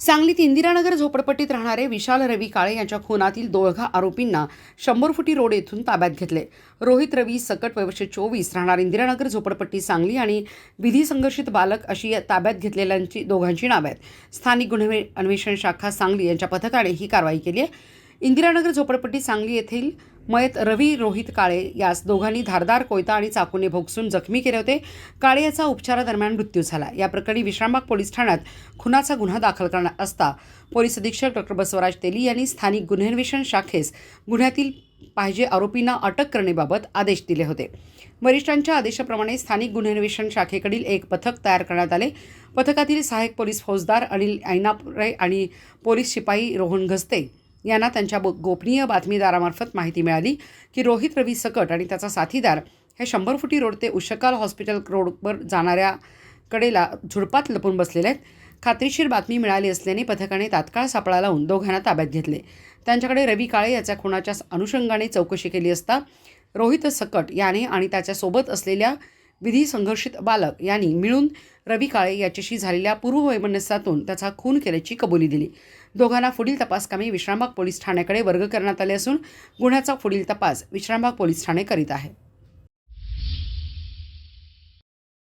सांगलीत इंदिरानगर झोपडपट्टीत राहणारे विशाल रवी काळे यांच्या खुनातील दोघा आरोपींना शंभर फुटी रोड येथून ताब्यात घेतले. रोहित रवी सकट वर्षे चोवीस राहणार इंदिरानगर झोपडपट्टी सांगली आणि विधी संघर्षित बालक अशी ताब्यात घेतलेल्यांची दोघांची नावे आहेत. स्थानिक गुन्हे अन्वेषण शाखा सांगली यांच्या पथकाने ही कारवाई केली आहे. इंदिरानगर झोपडपट्टी सांगली येथील मयत रवी रोहित काळे यास दोघांनी धारदार कोयता आणि चाकूने भोगसून जखमी केले होते. काळे याचा उपचारादरम्यान मृत्यू झाला. या प्रकरणी विश्रामबाग पोलीस ठाण्यात खुनाचा गुन्हा दाखल करणार असता पोलीस अधीक्षक डॉक्टर बसवराज तेली यांनी स्थानिक गुन्हेन्वेषण शाखेस गुन्ह्यातील पाहिजे आरोपींना अटक करण्याबाबत आदेश दिले होते. वरिष्ठांच्या आदेशाप्रमाणे स्थानिक गुन्हेन्वेषण शाखेकडील एक पथक तयार करण्यात आले. पथकातील सहाय्यक पोलीस फौजदार अनिल ऐनापुरे आणि पोलीस शिपाई रोहन घस्ते यांना त्यांच्या बो- गोपनीय बातमीदारामार्फत माहिती मिळाली की रोहित रवी सकट आणि त्याचा साथीदार हे शंभर फुटी रोड ते उशकाल हॉस्पिटल रोडवर जाणाऱ्या कडेला झुडपात लपून बसलेले आहेत. खात्रीशीर बातमी मिळाली असल्याने पथकाने तात्काळ सापळा लावून दोघांना ताब्यात घेतले. त्यांच्याकडे रवी काळे याच्या खुनाच्या अनुषंगाने चौकशी केली असता रोहित सकट याने आणि त्याच्यासोबत असलेल्या विधी संघर्षित बालक यांनी मिळून रवी काळे याच्याशी झालेल्या पूर्ववैमनस्यातून त्याचा खून केल्याची कबुली दिली. दोघांना पुढील तपासकामी विश्रामबाग पोलीस ठाण्याकडे वर्ग करण्यात आले असून गुन्ह्याचा पुढील तपास विश्रामबाग पोलीस ठाणे करीत आहे.